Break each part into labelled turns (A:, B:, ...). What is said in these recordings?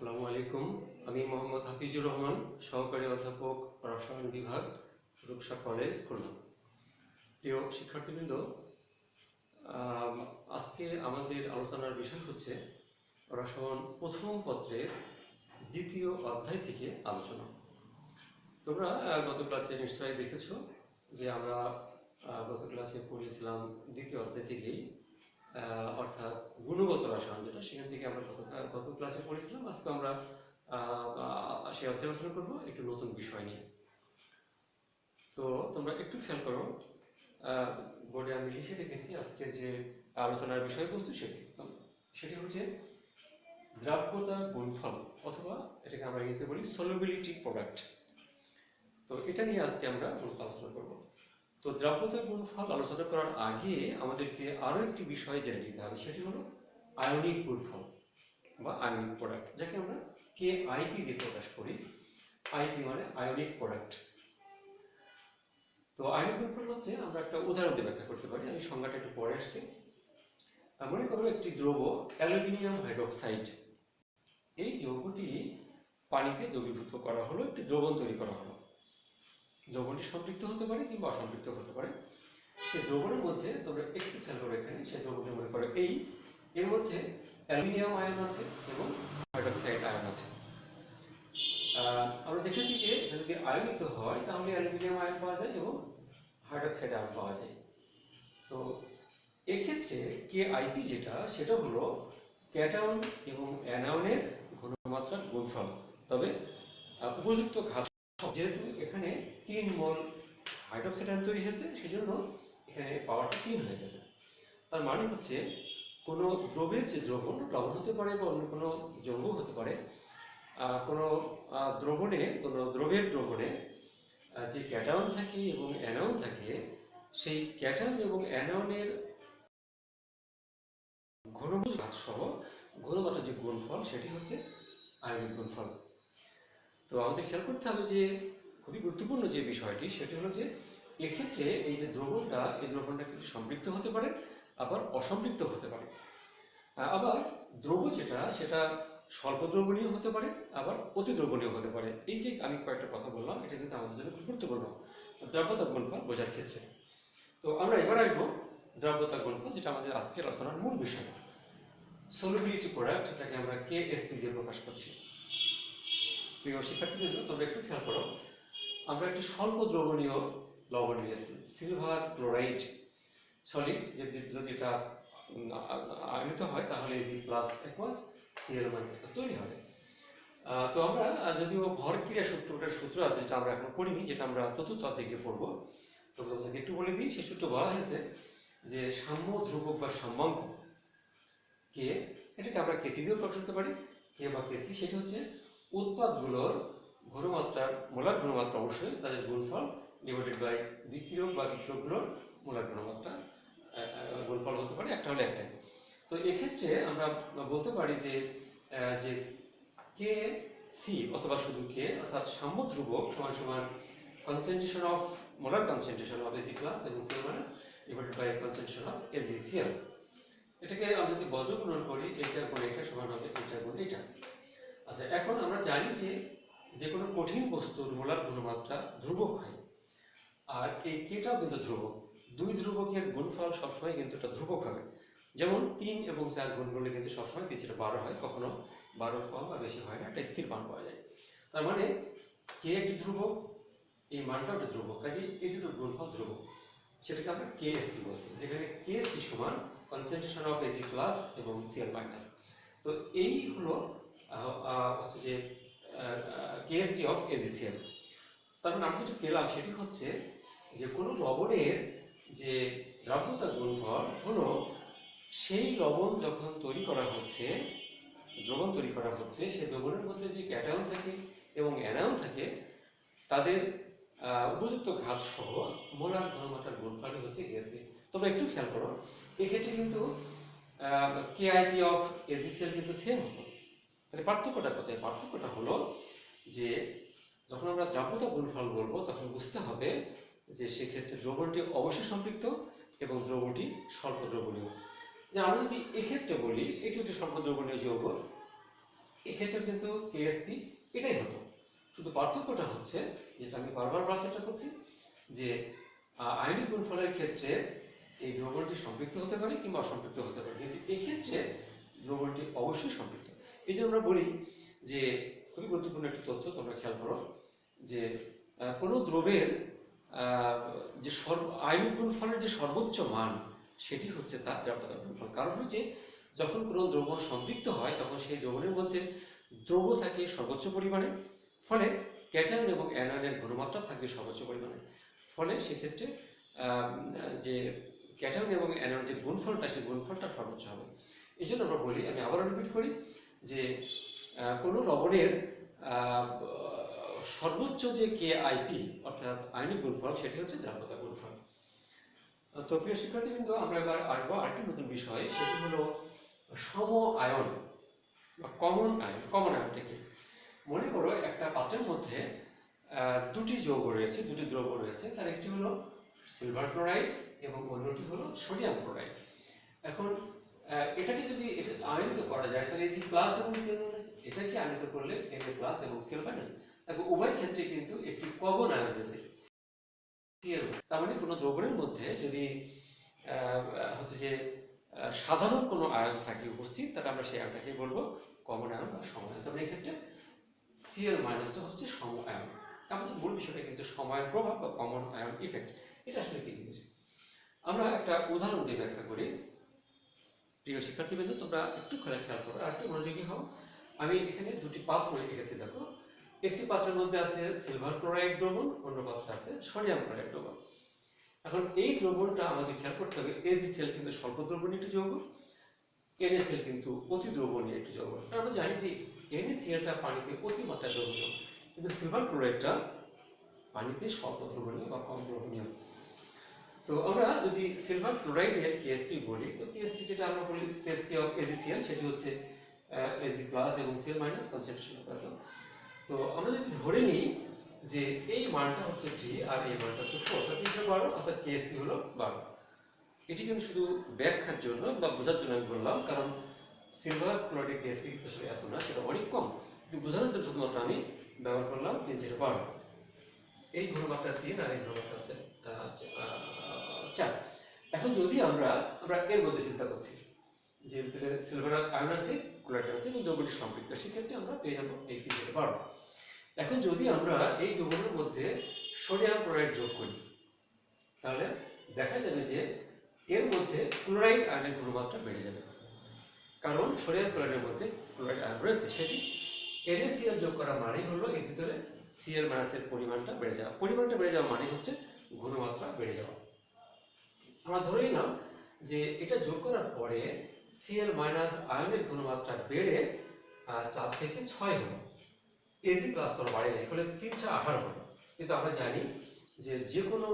A: আসসালামু আলাইকুম। আমি মোহাম্মদ হাফিজুর রহমান, সহকারী অধ্যাপক, রসায়ন বিভাগ, রূপসা কলেজ, খুলনা। প্রিয় শিক্ষার্থীবৃন্দ আজকে আমাদের আলোচনার বিষয় হচ্ছে রসায়ন প্রথম পত্রের দ্বিতীয় অধ্যায় থেকে আলোচনা। তোমরা গত ক্লাসে নিশ্চয়ই দেখেছ যে আমরা গত ক্লাসে পড়েছিলাম দ্বিতীয় অধ্যায় থেকেই অর্থাৎ গুণগত রসায়ন যেটা, সেখান থেকে আমরা গত ক্লাসে পড়েছিলাম। আজকে আমরা সেই অধ্যায় আলোচনা করব একটু নতুন বিষয় নিয়ে। তো তোমরা একটু খেয়াল করো বোর্ডে আমি লিখে রেখেছি আজকে যে আলোচনার বিষয়বস্তু সেটি। সেটি হচ্ছে দ্রাব্যতা গুণফল অথবা এটাকে আমরা ইংরেজিতে বলি সলিবিলিটি প্রোডাক্ট তো এটা নিয়ে আজকে আমরা মূলত আলোচনা করব। তো দ্রাব্যতা গুণফল আলোচনা করার আগে আমাদেরকে আরও একটি বিষয় জেনে নিতে হবে, সেটি হলো আয়নিক গুণফল বা আয়নিক প্রোডাক্ট যাকে আমরা কে আইপি দিয়ে প্রকাশ করি। আইপি মানে আয়নিক প্রোডাক্ট তো আয়নিক গুণফল হচ্ছে, আমরা একটা উদাহরণ দিয়ে ব্যাখ্যা করতে পারি, আমি সংজ্ঞাটা একটু পরে আসছি। মনে করো একটি দ্রব অ্যালুমিনিয়াম হাইড্রোক্সাইড, এই যৌগটি পানিতে দ্রবীভূত করা হলো, একটি দ্রবণ তৈরি করা হলো। দ্রবণটি সম্পৃক্ত হতে পারে কিংবা অসম্পৃক্ত হতে পারে। সেই দ্রবণের মধ্যে তোমরা একটু খেয়াল করো এখানে সেই দ্রবণটি মনে করো এই, এর মধ্যে অ্যালুমিনিয়াম আয়ন আছে এবং হাইড্রোক্সাইড আয়ন আছে। আমরা দেখেছি যে যদি আয়নিত হয়, তাহলে অ্যালুমিনিয়াম আয়ন পাওয়া যায় এবং হাইড্রোক্সাইড আয়ন পাওয়া যায়। তো এক্ষেত্রে কে আইপি যেটা, সেটা হলো ক্যাটাউন এবং অ্যানায়নের ঘনমাত্রার গুণফল। তবে উপযুক্ত ঘাত যেহেতু এখানে তিন মোল হাইড্রোক্সাইড তৈরি হয়েছে, সেজন্য এখানে পাওয়ারটা তিন হয়ে গেছে। তার মানে হচ্ছে কোনো দ্রবের যে দ্রবণ, লবণ হতে পারে বা অন্য কোনো যৌগ হতে পারে কোনো দ্রবণে, কোনো দ্রবের দ্রবণে যে ক্যাটায়ন থাকে এবং অ্যানাউন থাকে, সেই ক্যাটায়ন এবং অ্যানায়নের ঘনমাত্রা সহ ঘনগত যে গুণফল, সেটি হচ্ছে আয়নিক গুণফল। তো আমাদের খেয়াল করতে হবে যে খুবই গুরুত্বপূর্ণ যে বিষয়টি, সেটি হলো যে এক্ষেত্রে এই যে দ্রবণটা, এই দ্রবণটা কিন্তু সম্পৃক্ত হতে পারে, আবার অসম্পৃক্ত হতে পারে। আবার দ্রব যেটা, সেটা স্বল্প দ্রবণীয় হতে পারে, আবার অতি দ্রবণীয় হতে পারে। এই যে আমি কয়েকটা কথা বললাম, এটা কিন্তু আমাদের জন্য খুব গুরুত্বপূর্ণ। দ্রাব্যতা গুণফল বোঝার ক্ষেত্রে। তো আমরা এবার আসব দ্রাব্যতা গুণফল, যেটা আমাদের আজকের আলোচনার মূল বিষয়। সলিবিলিটি প্রোডাক্ট যেটাকে আমরা কে এসপি দিয়ে প্রকাশ করছি। প্রিয় শিক্ষার্থীবৃন্দ তোমরা একটু খেয়াল করো, আমরা একটি স্বল্প দ্রবণীয় লবণ নিয়েছি সিলভার ক্লোরাইড সলিড যদি এটা আয়নিত হয়, তাহলে G plus aqueous Cl minus তৈরি হবে। তো আমরা যদিও ভর ক্রিয়া সূত্রটার সূত্র আছে, যেটা আমরা এখন পড়িনি, যেটা আমরা চতুর্থ থেকে পড়ব, তো তোমাদেরকে একটু বলে দিই সেই সূত্র বলা হয়েছে যে সাম্য ধ্রুবক বা সাম্যাঙ্ক, কে, এটাকে আমরা কেসি দিয়েও প্রকাশ করতে পারি, কে বা কেসি সেটা হচ্ছে উৎপাদগুলোর ঘনমাত্রার মোলার ঘনমাত্রা অবশ্যই তাদের গুণফল ডিভাইডেড বাই বিক্রিয়ক বা বিক্রিয়কগুলোর মোলার ঘনমাত্রা গুণফল হতে পারে। একটা হলে একটাই। তো এক্ষেত্রে আমরা বলতে পারি যে যে কে সি অথবা শুধু কে, অর্থাৎ সাম্য ধ্রুবক সমান সমান concentration of molar concentration of Ag plus এবং C minus divided by concentration of Ag Cl এটাকে আমরা যদি বজ্র গুণন করি, এইটার গুণ এটা সমান হবে, এইটার গুণ এটা আচ্ছা এখন জানি যে যে কোনো কঠিন বস্তুর মোলার ঘনমাত্রা ধ্রুবক হয়। আর এই কেটাও কিন্তু ধ্রুবক। দুই ধ্রুবকের গুণফল সবসময় কিন্তু এটা ধ্রুবক হবে। যেমন তিন এবং চার গুণ করলে কিন্তু সবসময় কিছুটা বারো হয়, কখনো বারো কম বা বেশি হয় না, একটা স্থির মান পাওয়া যায়। তার মানে কে একটি ধ্রুবক, এই মানটাও একটা ধ্রুবক কাজে এই দুটোর গুণফল ধ্রুবক। সেটাকে আমরা কে এসপি বলছি, যেখানে কে এসপি সমান কনসেন্ট্রেশন অফ এজি প্লাস এবং সিএল মাইনাস তো এই হলো হচ্ছে যে কেএসপি অফ এজিসিএল তার মানে আমরা যেটা পেলাম সেটি হচ্ছে যে কোনো লবণের যে দ্রাব্যতা গুণফল হলো, সেই লবণ যখন তৈরি করা হচ্ছে, দ্রবণ তৈরি করা হচ্ছে, সেই দ্রবণের মধ্যে যে ক্যাটায়ন থাকে এবং অ্যানায়ন থাকে, তাদের উপযুক্ত ঘাত সহ মোলার ঘনমাত্রার গুণফলই হচ্ছে কেএসপি তোমরা একটু খেয়াল করো, এক্ষেত্রে কিন্তু কেআইপি অফ এজিসিএল কিন্তু সেম হতো। তাহলে পার্থক্যটা কোথায় পার্থক্যটা হলো যে যখন আমরা দ্রাব্যতা গুণফল বলব, তখন বুঝতে হবে যে সেক্ষেত্রে দ্রবণটি অবশ্যই সম্পৃক্ত এবং দ্রবণটি স্বল্প দ্রবণীয় যে আমরা যদি এক্ষেত্রে বলি, এটি একটি স্বল্প দ্রবণীয় যৌগ এক্ষেত্রে কিন্তু কেএসপি এটাই হতো। শুধু পার্থক্যটা হচ্ছে, যেটা আমি বারবার বলার চেষ্টা করছি, যে আয়নিক গুণফলের ক্ষেত্রে এই দ্রবণটি সম্পৃক্ত হতে পারে কিংবা অসম্পৃক্ত হতে পারে। কিন্তু এক্ষেত্রে দ্রবণটি অবশ্যই সম্পৃক্ত। এই যে আমরা বলি যে খুবই গুরুত্বপূর্ণ একটি তথ্য, তোমরা খেয়াল করো, যে কোনো দ্রবের যে সর্ব আয়নিক গুণফলের যে সর্বোচ্চ মান, সেটি হচ্ছে তার দ্রাবকতা গুণফল। কারণ হচ্ছে যখন কোনো দ্রবণ সম্পৃক্ত হয়, তখন সেই দ্রবণের মধ্যে দ্রব্য থাকে সর্বোচ্চ পরিমাণে, ফলে ক্যাটায়ন এবং অ্যানায়নের ঘনমাত্রা থাকবে সর্বোচ্চ পরিমাণে। ফলে সেক্ষেত্রে যে ক্যাটায়ন এবং অ্যানায়ন যে গুণফলটা, সেই গুণফলটা সর্বোচ্চ হবে। এই জন্য আমরা বলি, আমি আবারও রিপিট করি যে কোনো লবণের সর্বোচ্চ যে কে আইপি অর্থাৎ আয়নিক গুণফল, সেটি হচ্ছে দ্রাব্যতা গুণফল। তো প্রিয় শিক্ষার্থী কিন্তু আমরা এবার আসব আরেকটি নতুন বিষয়, সেটি হলো সম আয়ন, বা কমন আয়ন কমন আয়ন থেকে। মনে করো একটা পাত্রের মধ্যে দুটি যৌগ রয়েছে, দুটি দ্রব্য রয়েছে, তার একটি হলো সিলভার ক্লোরাইড এবং অন্যটি হলো সোডিয়াম ক্লোরাইড এখন এটাকে যদি এটা আয়নিত করা যায়, তাহলে এই যে প্লাস এবং সিএল মাইনাস এটাকে আয়নিত করলে এন প্লাস এবং সিএল মাইনাস তারপর উভয় ক্ষেত্রে কিন্তু একটি কমন আয়ন রয়েছে সিএল তার মানে কোনো দ্রবণের মধ্যে যদি হচ্ছে যে সাধারণ কোনো আয়ন থাকে, উপস্থিত, তাহলে আমরা সেই আয়নটাকে বলব কমন আয়ন বা সম আয়ন তবে এক্ষেত্রে সিএল মাইনাসটা হচ্ছে সম আয়ন আমাদের মূল বিষয়টা কিন্তু সময়ের প্রভাব বা কমন আয়ন ইফেক্ট এটা আসলে কি জিনিস? আমরা একটা উদাহরণ দিয়ে ব্যাখ্যা করি। প্রিয় শিক্ষার্থীবৃন্দ, তোমরা একটু খেয়াল করো, আর একটু মনোযোগী হও। আমি এখানে দুটি পাত্র রেখে গেছি, দেখো। একটি পাত্রের মধ্যে আছে সিলভার ক্লোরাইড দ্রবণ, অন্য পাত্রে আছে সোডিয়াম ক্লোরাইড দ্রবণ। এখন এই দ্রবণটা আমাদের খেয়াল করতে হবে এজিসিএল কিন্তু স্বল্প দ্রবণীয় একটি যৌগ এনএসিএল কিন্তু অতি দ্রবণীয় একটি যৌগ। আমরা জানি যে এনএসিএলটা পানিতে অতিমাত্রায় দ্রবণীয়, কিন্তু সিলভার ক্লোরাইডটা পানিতে স্বল্প দ্রবণীয় বা কম দ্রবণীয়। তো আমরা যদি সিলভার ক্লোরাইডের কেএসপি বলি, তো কেএসপি যেটা আমরা বলি কেএসপি অফ এজিসিএল সেটি হচ্ছে এজি প্লাস এবং সিএল মাইনাস কনসেন্ট্রেশন অফ তো আমরা যদি ধরে নিই যে এই মানটা হচ্ছে থ্রি আর এই মানটা হচ্ছে ফোর তাহলে হিসেবে বারো, অর্থাৎ কেএসপি হলো বারো। এটি কিন্তু শুধু ব্যাখ্যার জন্য বা বোঝার জন্য আমি বললাম, কারণ সিলভার ক্লোরাইডের কেএসপি আসলে এত না, সেটা অনেক কম। কিন্তু বোঝানোর জন্য শুধুমাত্র আমি ব্যবহার করলাম তিন জিরো বারো। এই ঘনমাত্রা তিন আর এই ঘনমাত্রা হচ্ছে চার এখন যদি আমরা আমরা এর মধ্যে চিন্তা করছি যে ভিতরে সিলভার আয়ন আছে ক্লোরাইড আছে, এবং দ্রব্যটি সম্পৃক্ত সেক্ষেত্রে আমরা পেয়ে যাব এই তিন জিরো বারো এখন যদি আমরা এই দ্রবণের মধ্যে সোডিয়াম ক্লোরাইড যোগ করি, তাহলে দেখা যাবে যে এর মধ্যে ক্লোরাইড আয়নের ঘনমাত্রা বেড়ে যাবে। কারণ সোডিয়াম ক্লোরাইডের মধ্যে ক্লোরাইড আয়ন রয়েছে, সেটি NaCl যোগ করা মানেই হলো এর ভিতরে সিএল মাইনাসের পরিমাণটা বেড়ে যাওয়া। পরিমাণটা বেড়ে যাওয়া মানে হচ্ছে ঘনমাত্রা বেড়ে যাওয়া। আমরা ধরে নিলাম যে এটা যোগ করার পরে সি সিএল মাইনাস আয়নের ঘনমাত্রা বেড়ে চার থেকে ছয় হলো। এজি প্লাস তোরা বাড়ে নাই ফলে তিনশো আঠারো হলো। কিন্তু আমরা জানি যে যে কোনো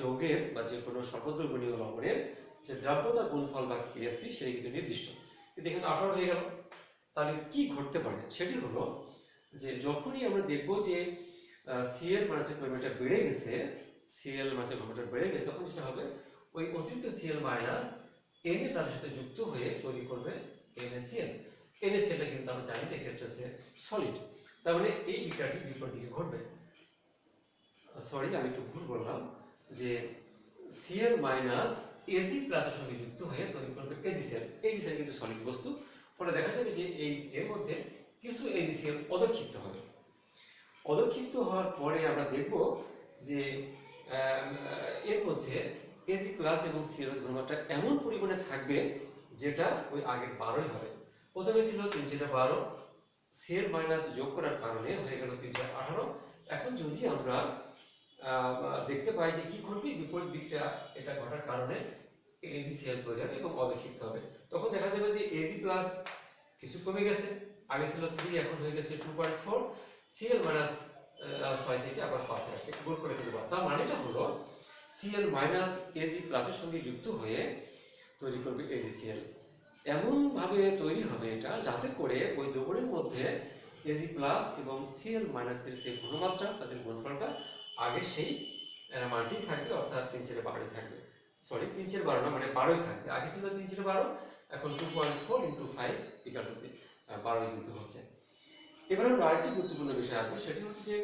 A: যৌগের বা যে কোনো স্বল্পদ্রবণীয় লবণের যে দ্রাব্যতা গুণফল বা কেএসপি সেটা কিন্তু নির্দিষ্ট। কিন্তু এখানে আঠারো হয়ে গেল। তাহলে কি ঘটতে পারে? সেটি হলো যে যখনই আমরা দেখব যে সিএল মাইনাসের পরিমাণটা বেড়ে গেছে সিএল মাইনাসের পরিমাণটা বেড়ে গেছে, তখন সেটা হবে ওই অতিরিক্ত সিএল মাইনাস এন এ তাদের সাথে যুক্ত হয়ে তৈরি করবে এনএসিএল এনএসিএলটা কিন্তু আমরা জানি যে ক্ষেত্রে হচ্ছে সলিড তার মানে এই বিক্রিয়াটি বিপরীত দিকে ঘটবে। সরি আমি একটু ভুল বললাম যে সিএল মাইনাস এজি প্লাসের সঙ্গে যুক্ত হয়ে তৈরি করবে এজিসিএল এজিসিএল কিন্তু সলিড বস্তু। ফলে দেখা যাবে যে এই এর মধ্যে কিছু এজিসিএল অদক্ষিপ্ত হবে। অদক্ষিপ্ত হওয়ার পরে আমরা দেখব যে এর মধ্যে এজি প্লাস এবং সিএল ঘনমাত্রা এমন পরিমাণে থাকবে যেটা ওই আগের বারোই হবে। প্রথমে ছিল তিন চারটা বারো সিএল মাইনাস যোগ করার কারণে হয়ে গেল তিনশো আঠারো। এখন যদি আমরা দেখতে পাই যে কি ঘটবে, বিপরীত বিক্রিয়া এটা ঘটার কারণে এজি সিএল তৈরি হবে এবং অদক্ষিপ্ত হবে। তখন দেখা যাবে যে এজি প্লাস কিছু কমে গেছে। আগে ছিল থ্রি এখন হয়ে গেছে two point four Cl minus ছয় থেকে আবার পাঁচে আসছে, গুণ করে দিতে তার মানেটা হলো সিএল মাইনাস এজি প্লাসের সঙ্গে যুক্ত হয়ে তৈরি করবে এজিসিএল এমন ভাবে তৈরি হবে এটা যাতে করে ওই দ্রবণের মধ্যে এজি প্লাস এবং সিএল মাইনাসের যে ঘনমাত্রা তাদের গুণফলটা আগে সেই মানটি থাকবে, অর্থাৎ তিন চারে বারোই থাকবে। সরি তিন চারে বারো না মানে বারোই থাকবে। আগে ছিল তিন চারে বারো, এখন two point four into five equal to বারোই কিন্তু হচ্ছে। এবার আমরা আরেকটি গুরুত্বপূর্ণ বিষয় আসবে, সেটি হচ্ছে যে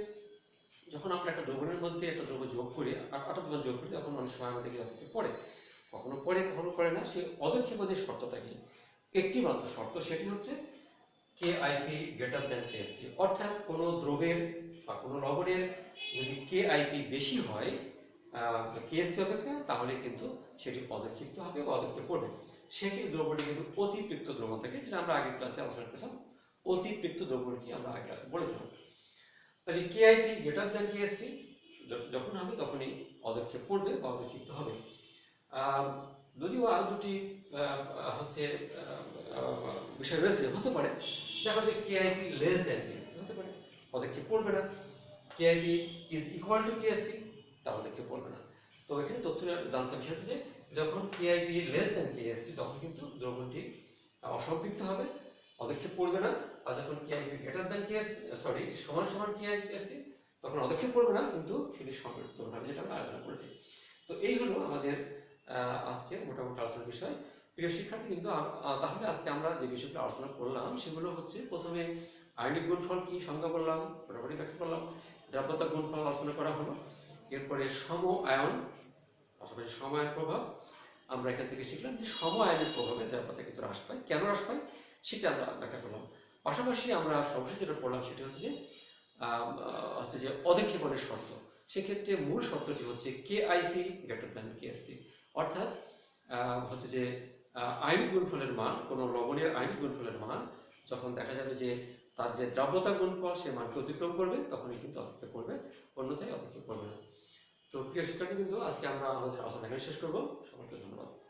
A: যখন আমরা একটা দ্রবণের মধ্যে একটা দ্রব্য যোগ করি আটা দ্রবণ যোগ করি, তখন মানুষ সময় আমাদের কি পড়ে কখনো পড়ে কখনো পড়ে না সেই অদক্ষেপদের শর্তটা কি একটি মাত্র শর্ত, সেটি হচ্ছে K IP greater than KSP অর্থাৎ কোনো দ্রবের বা কোনো লবণের যদি কে আইপি বেশি হয় কেএসপি অপেক্ষা, তাহলে কিন্তু সেটি পদক্ষিপ্ত হবে বা পদক্ষেপ পড়বে সেক্ষেত্রে দ্রব্যটি কিন্তু অতিরিক্ত দ্রবণ থাকে, যেটা আমরা আগের ক্লাসে আলোচনা করেছিলাম। অতিরিক্ত দ্রব্যটি আমরা আগের ক্লাসে বলেছিলাম। তাহলে কেআইপি গ্রেটার দ্যান কেএসপি যখন হবে তখনই পদক্ষেপ পড়বে বা পদক্ষিপ্ত হবে। যদিও আরও দুটি হচ্ছে বিষয় রয়েছে, হতে পারে। দেখা যায় কেআইপি লেস দ্যান কেএসপি হতে পারে। পদক্ষেপ পড়বে না। KIP is equal to KSP তা পদক্ষেপ পড়বে না। তো এখানে তথ্য জানতে বিষয় যে যখন কেআইপি লেস দ্যান কেএসপি তখন কিন্তু দ্রবণটি অসম্পৃক্ত হবে পদক্ষেপ পড়বে না। আর যখন KIP greater than KSP sorry সমান সমান কেআইপি তখন পদক্ষেপ পড়বে না কিন্তু সেটি সম্পৃক্ত হবে যেটা আমরা আলোচনা করেছি। তো এই হলো আমাদের আহ, আজকের মোটামুটি আলোচনার বিষয়। প্রিয় শিক্ষার্থী কিন্তু তাহলে আজকে আমরা যে বিষয়গুলো আলোচনা করলাম সেগুলো হচ্ছে প্রথমে আয়নিক গুণফল কি সংজ্ঞা করলাম মোটামুটি ব্যাখ্যা করলাম। দ্রাব্যতা গুণফল আলোচনা করা হলো। এরপরে সম আয়ন পাশাপাশি সমায়ন প্রভাব আমরা এখান থেকে শিখলাম যে সম আয়নের প্রভাবে দ্রাব্যতা কিন্তু হ্রাস পায়। কেন হ্রাস পায়? সেটা আমরা ব্যাখ্যা করলাম। পাশাপাশি আমরা সর্বশেষ যেটা পড়লাম সেটা হচ্ছে যে হচ্ছে যে অদক্ষেপণের শর্ত। সেক্ষেত্রে মূল শর্তটি হচ্ছে K IP greater than KSP অর্থাৎ হচ্ছে যে আহ, আইনিক গুণফলের মান কোনো লবণের আইনিক গুণফলের মান যখন দেখা যাবে যে তার যে দ্রাব্যতা গুণফল সে মানকে অতিক্রম করবে তখনই কিন্তু অদক্ষেপ করবে অন্যথায় অদক্ষেপ করবে না। তো প্রিয় শিক্ষার্থী কিন্তু আজকে আমরা আমাদের আলোচনা এখানে শেষ করব। সকলকে ধন্যবাদ।